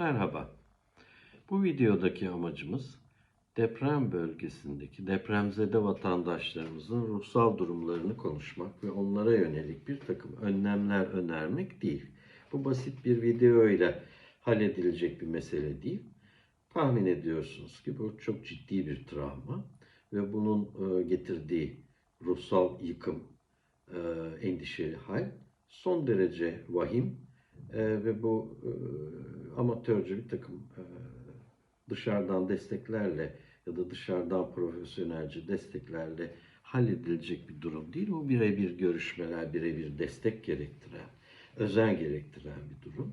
Merhaba. Bu videodaki amacımız deprem bölgesindeki depremzede vatandaşlarımızın ruhsal durumlarını konuşmak ve onlara yönelik bir takım önlemler önermek değil. Bu basit bir video ile halledilecek bir mesele değil. Tahmin ediyorsunuz ki bu çok ciddi bir travma ve bunun e, getirdiği ruhsal yıkım, e, endişeli hal son derece vahim e, ve bu amatörce bir takım e, dışarıdan desteklerle ya da dışarıdan profesyonelce desteklerle halledilecek bir durum değil. Bu birebir görüşmeler, birebir destek gerektiren, özen gerektiren bir durum.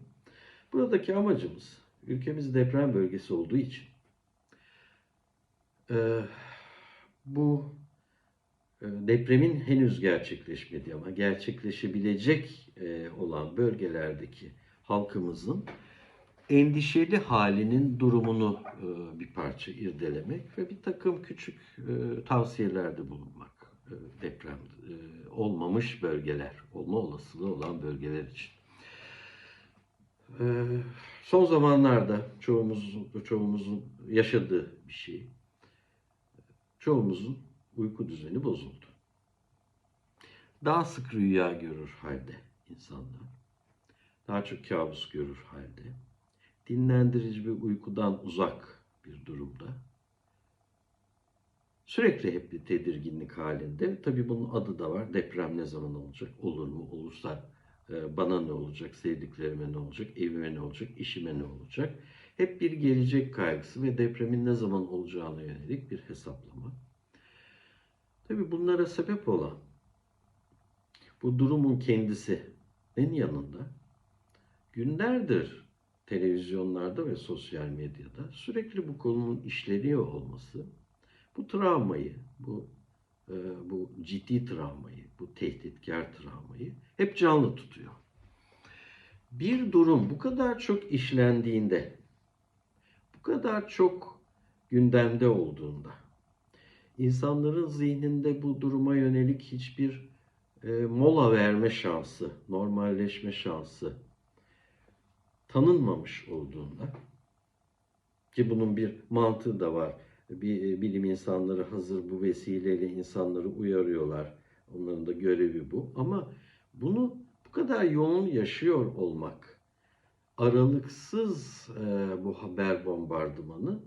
Buradaki amacımız ülkemiz deprem bölgesi olduğu için e, bu e, depremin henüz gerçekleşmediği ama gerçekleşebilecek e, olan bölgelerdeki halkımızın endişeli halinin durumunu e, bir parça irdelemek ve bir takım küçük e, tavsiyelerde bulunmak e, deprem olmamış bölgeler, olma olasılığı olan bölgeler için. Son zamanlarda çoğumuz çoğumuzun yaşadığı bir şey. Çoğumuzun uyku düzeni bozuldu. Daha sık rüya görür halde insanlar. Daha çok kabus görür halde. Dinlendirici bir uykudan uzak bir durumda. Sürekli hep bir tedirginlik halinde. Tabii bunun adı da var. Deprem ne zaman olacak? Olur mu? Olursa e, bana ne olacak? Sevdiklerime ne olacak? Evime ne olacak? İşime ne olacak? Hep bir gelecek kaygısı ve depremin ne zaman olacağına yönelik bir hesaplama. Tabii bunlara sebep olan bu durumun kendisinin yanında günlerdir televizyonlarda ve sosyal medyada sürekli bu konunun işleniyor olması bu travmayı, bu e, bu ciddi travmayı, bu tehditkar travmayı hep canlı tutuyor. Bir durum bu kadar çok işlendiğinde, bu kadar çok gündemde olduğunda, insanların zihninde bu duruma yönelik hiçbir e, mola verme şansı, normalleşme şansı tanınmamış olduğunda ki bunun bir mantığı da var. Bir e, bilim insanları hazır bu vesileyle insanları uyarıyorlar. Onların da görevi bu. Ama bunu bu kadar yoğun yaşıyor olmak, aralıksız e, bu haber bombardımanı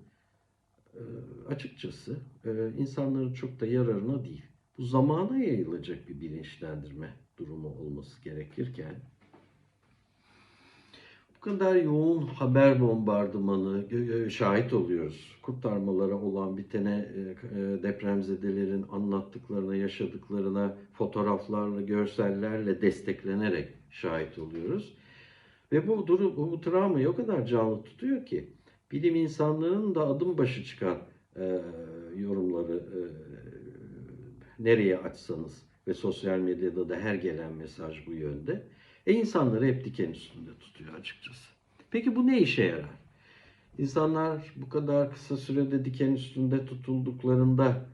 e, açıkçası e, insanların çok da yararına değil. Bu zamana yayılacak bir bilinçlendirme durumu olması gerekirken bu kadar yoğun haber bombardımanı şahit oluyoruz. Kurtarmalara olan bitene, e, e, depremzedelerin anlattıklarına, yaşadıklarına fotoğraflarla, görsellerle desteklenerek şahit oluyoruz. Ve bu durum, bu travmayı o kadar canlı tutuyor ki bilim insanlarının da adım başı çıkan e, yorumları e, nereye açsanız ve sosyal medyada da her gelen mesaj bu yönde. E insanları hep diken üstünde tutuyor açıkçası. Peki bu ne işe yarar? İnsanlar bu kadar kısa sürede diken üstünde tutulduklarında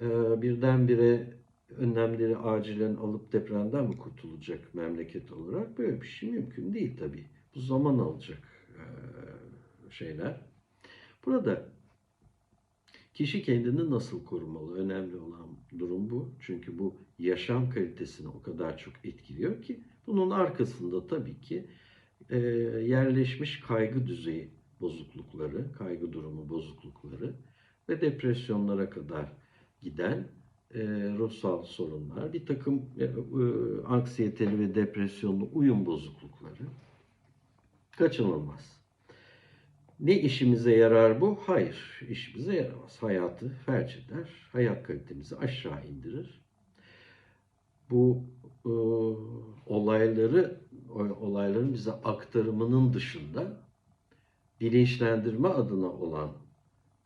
e, birdenbire önlemleri acilen alıp depremden mi kurtulacak memleket olarak? Böyle bir şey mümkün değil tabii. Bu zaman alacak e, şeyler. Burada kişi kendini nasıl korumalı? Önemli olan durum bu. Çünkü bu yaşam kalitesini o kadar çok etkiliyor ki bunun arkasında tabii ki e, yerleşmiş kaygı düzeyi bozuklukları, kaygı durumu bozuklukları ve depresyonlara kadar giden e, ruhsal sorunlar, bir takım e, e, anksiyeteli ve depresyonlu uyum bozuklukları kaçınılmaz. Ne işimize yarar bu? Hayır, işimize yaramaz. Hayatı felç eder, hayat kalitemizi aşağı indirir. Bu e, olayları, olayların bize aktarımının dışında bilinçlendirme adına olan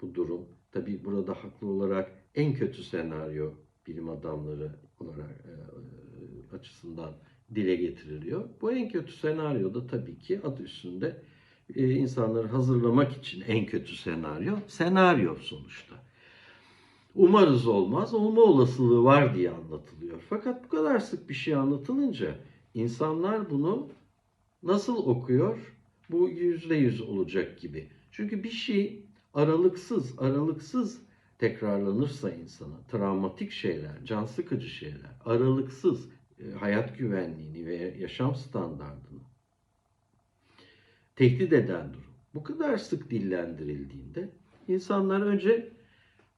bu durum, tabi burada haklı olarak en kötü senaryo bilim adamları olarak e, açısından dile getiriliyor. Bu en kötü senaryoda tabii ki adı üstünde e, insanları hazırlamak için en kötü senaryo senaryo sonuçta. Umarız olmaz, olma olasılığı var diye anlatılıyor. Fakat bu kadar sık bir şey anlatılınca insanlar bunu nasıl okuyor, Bu yüzde yüz olacak gibi. Çünkü bir şey aralıksız, aralıksız tekrarlanırsa insana, travmatik şeyler, can sıkıcı şeyler, aralıksız e, hayat güvenliğini ve yaşam standartını tehdit eden durum. Bu kadar sık dillendirildiğinde insanlar önce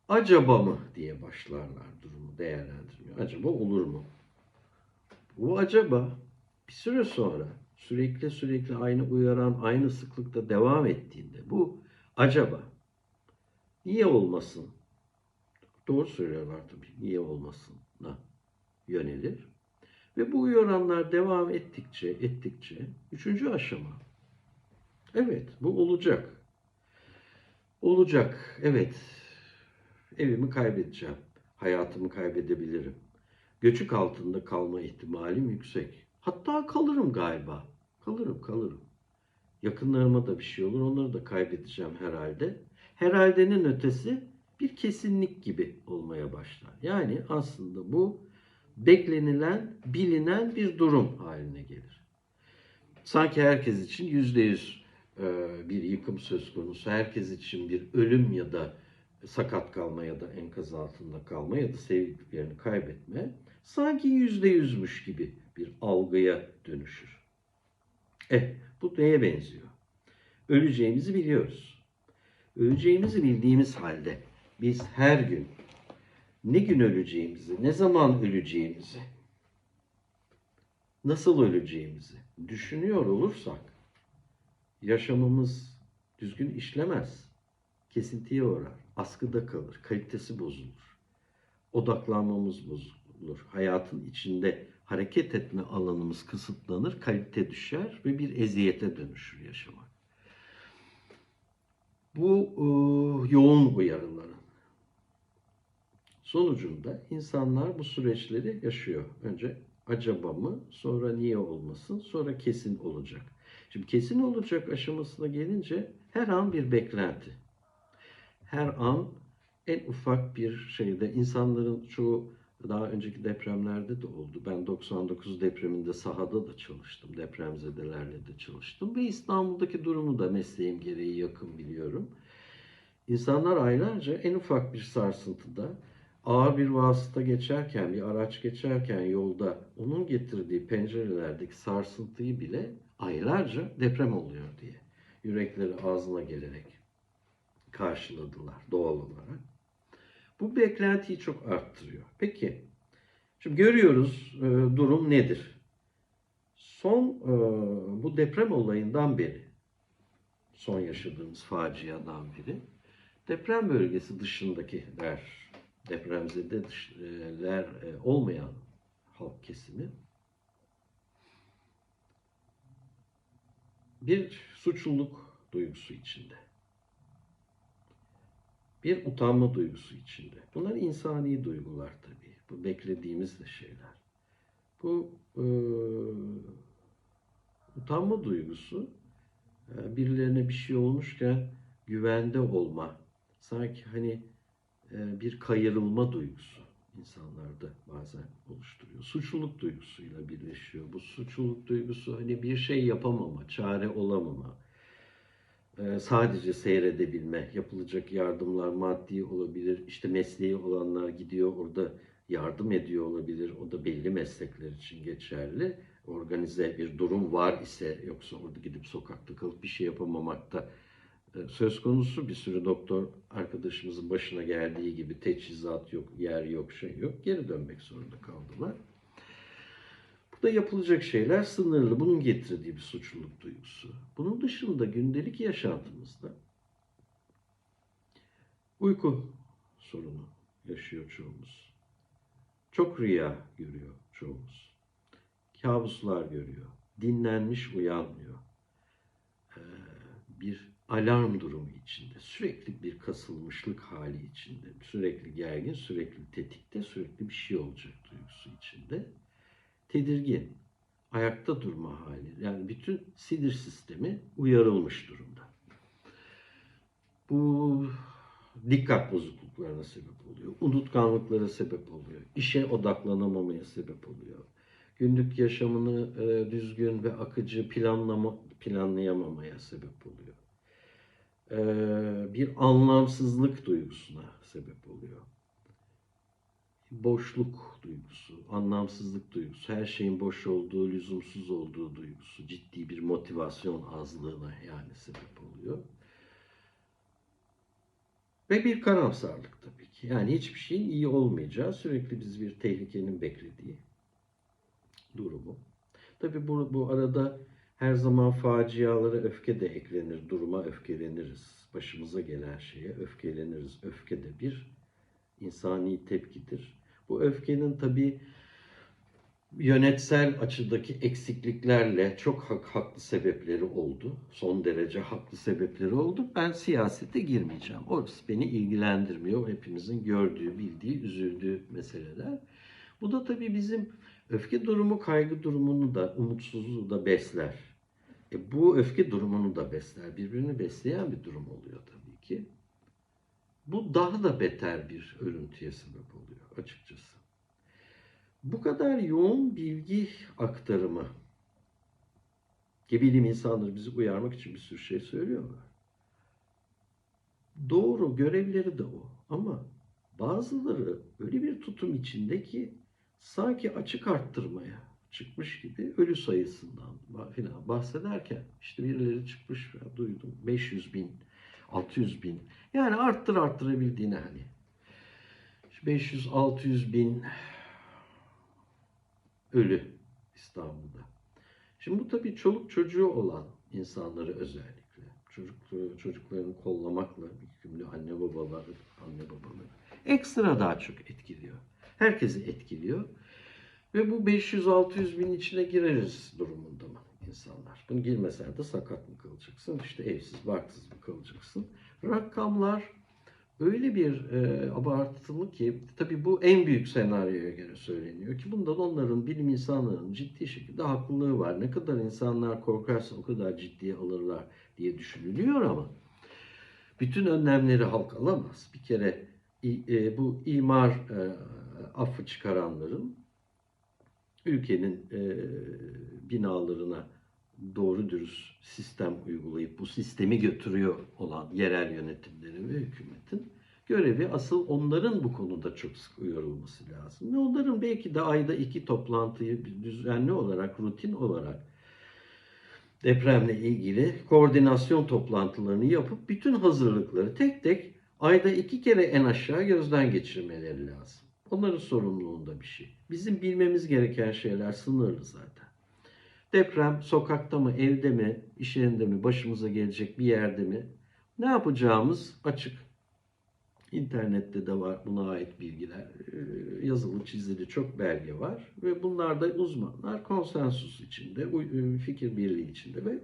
acaba mı diye başlarlar durumu değerlendirmiyor. Acaba olur mu? Bu acaba bir süre sonra sürekli sürekli aynı uyaran aynı sıklıkta devam ettiğinde bu acaba niye olmasın? Doğru söylüyorlar tabii. Niye olmasına yönelir. Ve bu uyaranlar devam ettikçe ettikçe üçüncü aşama. Evet bu olacak. Olacak. Evet. Evimi kaybedeceğim. Hayatımı kaybedebilirim. Göçük altında kalma ihtimalim yüksek. Hatta kalırım galiba. Kalırım, kalırım. Yakınlarıma da bir şey olur. Onları da kaybedeceğim herhalde. Herhalde'nin ötesi bir kesinlik gibi olmaya başlar. Yani aslında bu beklenilen, bilinen bir durum haline gelir. Sanki herkes için yüzde yüz e, bir yıkım söz konusu. Herkes için bir ölüm ya da sakat kalma ya da enkaz altında kalma ya da sevdiklerini kaybetme sanki yüzde yüzmüş gibi bir algıya dönüşür. Eh, bu neye benziyor? Öleceğimizi biliyoruz. Öleceğimizi bildiğimiz halde biz her gün ne gün öleceğimizi, ne zaman öleceğimizi, nasıl öleceğimizi düşünüyor olursak yaşamımız düzgün işlemez. Kesintiye uğrar, askıda kalır, kalitesi bozulur. Odaklanmamız bozulur. Hayatın içinde hareket etme alanımız kısıtlanır, kalite düşer ve bir eziyete dönüşür yaşamak. Bu e, yoğun uyarıların sonucunda insanlar bu süreçleri yaşıyor. Önce acaba mı, sonra niye olmasın, sonra kesin olacak. Şimdi kesin olacak aşamasına gelince her an bir beklenti. Her an en ufak bir şeyde insanların çoğu daha önceki depremlerde de oldu. Ben 99 depreminde sahada da çalıştım. Depremzedelerle de çalıştım. Ve İstanbul'daki durumu da mesleğim gereği yakın biliyorum. İnsanlar aylarca en ufak bir sarsıntıda ağır bir vasıta geçerken, bir araç geçerken yolda onun getirdiği pencerelerdeki sarsıntıyı bile aylarca deprem oluyor diye yürekleri ağzına gelerek karşıladılar doğal olarak. Bu beklentiyi çok arttırıyor. Peki, şimdi görüyoruz e, durum nedir? Son e, bu deprem olayından beri, son yaşadığımız faciadan beri, deprem bölgesi dışındakiler, depremzedeler e, olmayan halk kesimi bir suçluluk duygusu içinde bir utanma duygusu içinde. Bunlar insani duygular tabii. Bu beklediğimiz de şeyler. Bu e, utanma duygusu e, birilerine bir şey olmuşken güvende olma, sanki hani e, bir kayırılma duygusu insanlarda bazen oluşturuyor. Suçluluk duygusuyla birleşiyor. Bu suçluluk duygusu hani bir şey yapamama, çare olamama, sadece seyredebilme, yapılacak yardımlar maddi olabilir, işte mesleği olanlar gidiyor orada yardım ediyor olabilir. O da belli meslekler için geçerli. Organize bir durum var ise yoksa orada gidip sokakta kalıp bir şey yapamamakta e, söz konusu bir sürü doktor arkadaşımızın başına geldiği gibi teçhizat yok, yer yok, şey yok. Geri dönmek zorunda kaldılar. Bu da yapılacak şeyler sınırlı. Bunun getirdiği bir suçluluk duygusu. Bunun dışında gündelik yaşantımızda uyku sorunu yaşıyor çoğumuz. Çok rüya görüyor çoğumuz. Kabuslar görüyor. Dinlenmiş uyanmıyor. Ee, bir alarm durumu içinde. Sürekli bir kasılmışlık hali içinde. Sürekli gergin, sürekli tetikte, sürekli bir şey olacak duygusu içinde tedirgin, ayakta durma hali. Yani bütün sinir sistemi uyarılmış durumda. Bu dikkat bozukluklarına sebep oluyor. Unutkanlıklara sebep oluyor. işe odaklanamamaya sebep oluyor. günlük yaşamını e, düzgün ve akıcı planlama planlayamamaya sebep oluyor. E, bir anlamsızlık duygusuna sebep oluyor. Boşluk duygusu, anlamsızlık duygusu, her şeyin boş olduğu, lüzumsuz olduğu duygusu, ciddi bir motivasyon azlığına yani sebep oluyor. Ve bir karamsarlık tabii ki. Yani hiçbir şeyin iyi olmayacağı, sürekli biz bir tehlikenin beklediği durumu. Tabii bu, bu arada her zaman facialara öfke de eklenir. Duruma öfkeleniriz. Başımıza gelen şeye öfkeleniriz. Öfke de bir insani tepkidir. Bu öfkenin tabii yönetsel açıdaki eksikliklerle çok hak, haklı sebepleri oldu. Son derece haklı sebepleri oldu. Ben siyasete girmeyeceğim. Orası beni ilgilendirmiyor. Hepimizin gördüğü, bildiği, üzüldüğü meseleler. Bu da tabii bizim öfke durumu, kaygı durumunu da, umutsuzluğu da besler. E bu öfke durumunu da besler. Birbirini besleyen bir durum oluyor tabii ki. Bu daha da beter bir örüntüye sebep oluyor açıkçası. Bu kadar yoğun bilgi aktarımı ki bilim insanları bizi uyarmak için bir sürü şey söylüyorlar. Doğru, görevleri de o. Ama bazıları öyle bir tutum içinde ki sanki açık arttırmaya çıkmış gibi ölü sayısından filan bahsederken işte birileri çıkmış duydum 500 bin, 600 bin yani arttır arttırabildiğini hani 500-600 bin ölü İstanbul'da. Şimdi bu tabii çoluk çocuğu olan insanları özellikle çocuk çocuklarını kollamakla yükümlü anne babaları, anne babaları ekstra daha çok etkiliyor. Herkesi etkiliyor. Ve bu 500-600 bin içine gireriz durumunda mı insanlar? Bunu girmesen de sakat mı kalacaksın? İşte evsiz, barksız mı kalacaksın? Rakamlar öyle bir e, abartılı ki tabii bu en büyük senaryoya göre söyleniyor ki bundan onların bilim insanlarının ciddi şekilde haklılığı var. Ne kadar insanlar korkarsa o kadar ciddiye alırlar diye düşünülüyor ama bütün önlemleri halk alamaz. Bir kere e, bu imar e, affı çıkaranların ülkenin e, binalarına doğru dürüst sistem uygulayıp bu sistemi götürüyor olan yerel yönetimlerin ve hükümetin görevi asıl onların bu konuda çok sık uyarılması lazım. Ve onların belki de ayda iki toplantıyı düzenli olarak, rutin olarak depremle ilgili koordinasyon toplantılarını yapıp bütün hazırlıkları tek tek ayda iki kere en aşağı gözden geçirmeleri lazım. Onların sorumluluğunda bir şey. Bizim bilmemiz gereken şeyler sınırlı zaten. Deprem sokakta mı, evde mi, iş yerinde mi, başımıza gelecek bir yerde mi? Ne yapacağımız açık. İnternette de var buna ait bilgiler. Ee, yazılı çizili çok belge var. Ve bunlarda uzmanlar konsensus içinde, fikir birliği içinde ve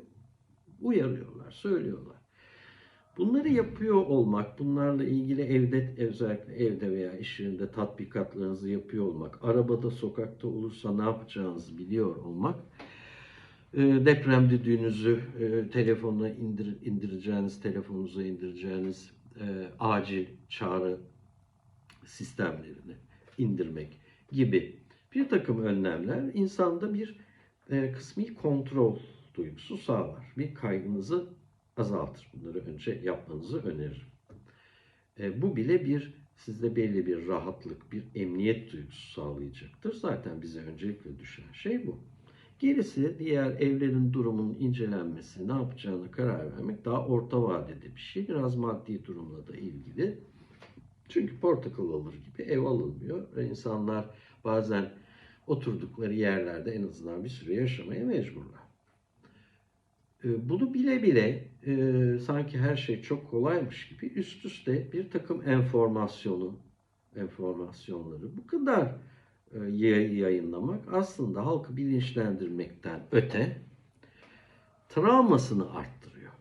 uyarıyorlar, söylüyorlar. Bunları yapıyor olmak, bunlarla ilgili evde, özellikle evde veya iş yerinde tatbikatlarınızı yapıyor olmak, arabada, sokakta olursa ne yapacağınızı biliyor olmak, e, deprem düdüğünüzü e, telefonuna indir, indireceğiniz, telefonunuza indireceğiniz e, acil çağrı sistemlerini indirmek gibi bir takım önlemler insanda bir kısmi kontrol duygusu sağlar. Bir kaygınızı azaltır. Bunları önce yapmanızı öneririm. E, bu bile bir sizde belli bir rahatlık, bir emniyet duygusu sağlayacaktır. Zaten bize öncelikle düşen şey bu. Gerisi diğer evlerin durumunun incelenmesi, ne yapacağını karar vermek daha orta vadede bir şey. Biraz maddi durumla da ilgili. Çünkü portakal alır gibi ev alınmıyor ve insanlar bazen oturdukları yerlerde en azından bir süre yaşamaya mecburlar. E, bunu bile bile e, sanki her şey çok kolaymış gibi üst üste bir takım enformasyonu, enformasyonları bu kadar yayınlamak aslında halkı bilinçlendirmekten öte travmasını arttırıyor.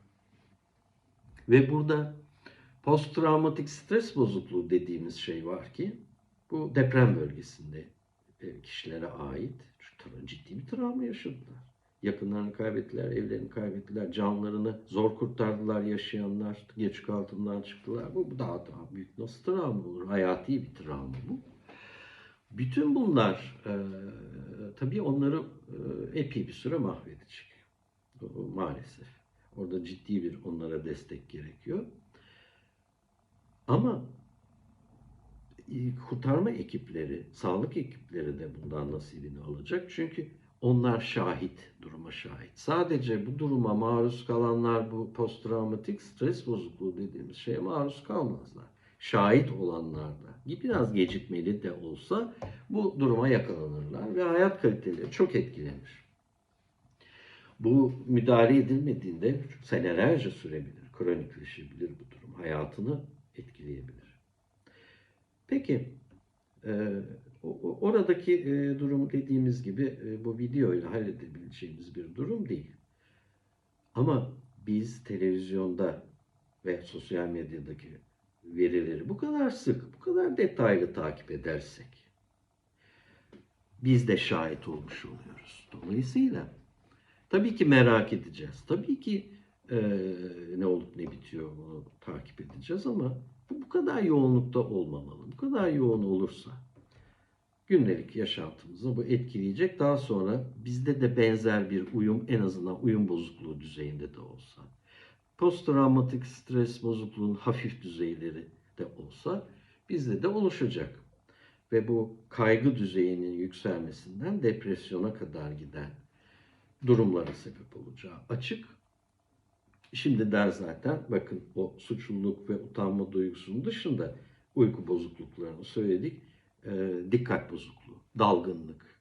Ve burada post travmatik stres bozukluğu dediğimiz şey var ki bu deprem bölgesinde e, kişilere ait ciddi bir travma yaşadılar. Yakınlarını kaybettiler, evlerini kaybettiler, canlarını zor kurtardılar yaşayanlar, geç altından çıktılar. Bu daha daha büyük nasıl travma olur? Hayati bir travma bu. Bütün bunlar e, tabii onları e, epey bir süre mahvedecek. Maalesef. Orada ciddi bir onlara destek gerekiyor. Ama e, kurtarma ekipleri, sağlık ekipleri de bundan nasibini alacak. Çünkü onlar şahit, duruma şahit. Sadece bu duruma maruz kalanlar bu posttraumatik stres bozukluğu dediğimiz şeye maruz kalmazlar. Şahit olanlar da biraz gecikmeli de olsa bu duruma yakalanırlar ve hayat kaliteleri çok etkilenir. Bu müdahale edilmediğinde senelerce sürebilir, kronikleşebilir bu durum. Hayatını etkileyebilir. Peki, e, oradaki e, durum dediğimiz gibi e, bu video ile halledebileceğimiz bir durum değil. Ama biz televizyonda ve sosyal medyadaki verileri bu kadar sık, bu kadar detaylı takip edersek biz de şahit olmuş oluyoruz. Dolayısıyla tabii ki merak edeceğiz. Tabii ki e, ne olup ne bitiyor bunu takip edeceğiz ama bu bu kadar yoğunlukta olmamalı. Bu kadar yoğun olursa gündelik yaşantımızı bu etkileyecek. Daha sonra bizde de benzer bir uyum en azından uyum bozukluğu düzeyinde de olsa posttraumatik stres bozukluğunun hafif düzeyleri de olsa bizde de oluşacak. Ve bu kaygı düzeyinin yükselmesinden depresyona kadar giden durumlara sebep olacağı açık. Şimdiden zaten bakın o suçluluk ve utanma duygusunun dışında uyku bozukluklarını söyledik. Ee, dikkat bozukluğu, dalgınlık,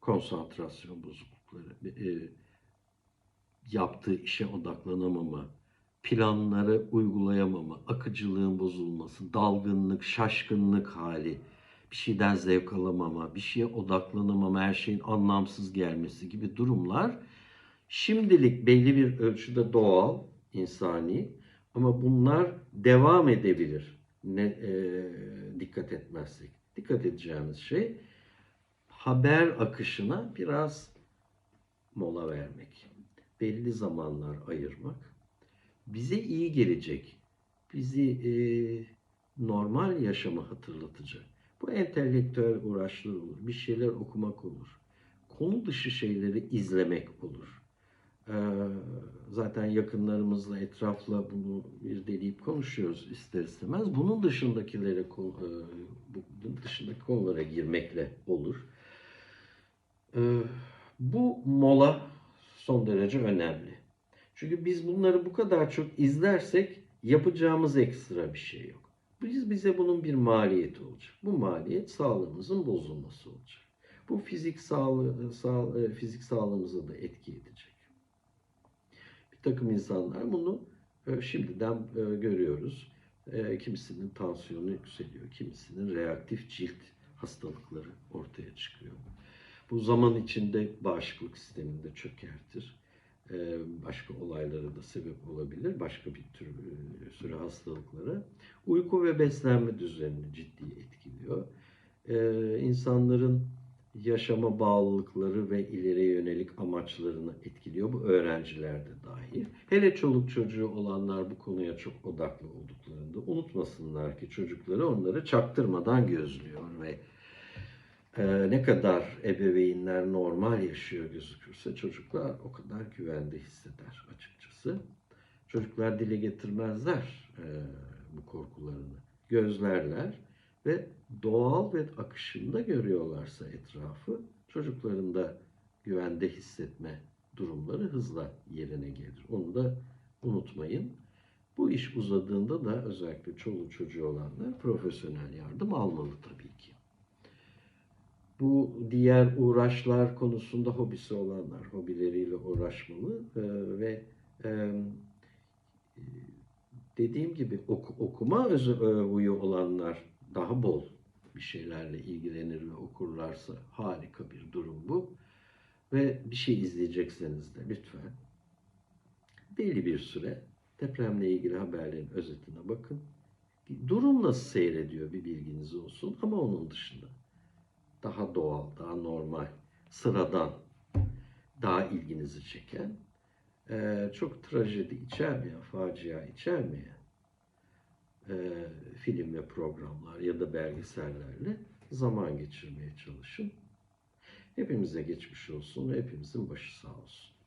konsantrasyon bozuklukları, e, yaptığı işe odaklanamama, planları uygulayamama, akıcılığın bozulması, dalgınlık, şaşkınlık hali, bir şeyden zevk alamama, bir şeye odaklanamama, her şeyin anlamsız gelmesi gibi durumlar şimdilik belli bir ölçüde doğal, insani ama bunlar devam edebilir. Ne, e, dikkat etmezsek. Dikkat edeceğimiz şey haber akışına biraz mola vermek. Belli zamanlar ayırmak. Bize iyi gelecek. Bizi e, normal yaşamı hatırlatacak. Bu entelektüel uğraşlar olur. Bir şeyler okumak olur. Konu dışı şeyleri izlemek olur. Ee, zaten yakınlarımızla, etrafla bunu irdeleyip konuşuyoruz ister istemez. Bunun dışındakilere, e, bunun dışındaki konulara girmekle olur. Ee, bu mola son derece önemli. Çünkü biz bunları bu kadar çok izlersek yapacağımız ekstra bir şey yok. Biz bize bunun bir maliyeti olacak. Bu maliyet sağlığımızın bozulması olacak. Bu fizik sağlığı, sağ, e, fizik sağlığımıza da etki edecek. Bir takım insanlar bunu e, şimdiden e, görüyoruz. Kimisinin tansiyonu yükseliyor, kimisinin reaktif cilt hastalıkları ortaya çıkıyor. Bu zaman içinde bağışıklık sisteminde çökertir. E, Başka olaylara da sebep olabilir, başka bir tür e, sürü hastalıklara. Uyku ve beslenme düzenini ciddi etkiliyor. E, İnsanların yaşama bağlılıkları ve ileriye yönelik amaçlarını etkiliyor. Bu öğrenciler de dahil. Hele çoluk çocuğu olanlar bu konuya çok odaklı olduklarında unutmasınlar ki çocukları onları çaktırmadan gözlüyor ve e, ne kadar ebeveynler normal yaşıyor gözükürse çocuklar o kadar güvende hisseder açıkçası. Çocuklar dile getirmezler e, bu korkularını. Gözlerler ve doğal ve akışında görüyorlarsa etrafı çocuklarında güvende hissetme durumları hızla yerine gelir. Onu da unutmayın. Bu iş uzadığında da özellikle çoluk çocuğu olanlar profesyonel yardım almalı tabii. Bu diğer uğraşlar konusunda hobisi olanlar hobileriyle uğraşmalı e, ve e, dediğim gibi oku- okuma özü, e, olanlar daha bol bir şeylerle ilgilenir ve okurlarsa harika bir durum bu. Ve bir şey izleyecekseniz de lütfen belli bir süre depremle ilgili haberlerin özetine bakın. Durum nasıl seyrediyor bir bilginiz olsun ama onun dışında daha doğal, daha normal, sıradan, daha ilginizi çeken, eee, çok trajedi içermeyen, facia içermeyen eee, film ve programlar ya da belgesellerle zaman geçirmeye çalışın. Hepimize geçmiş olsun ve hepimizin başı sağ olsun.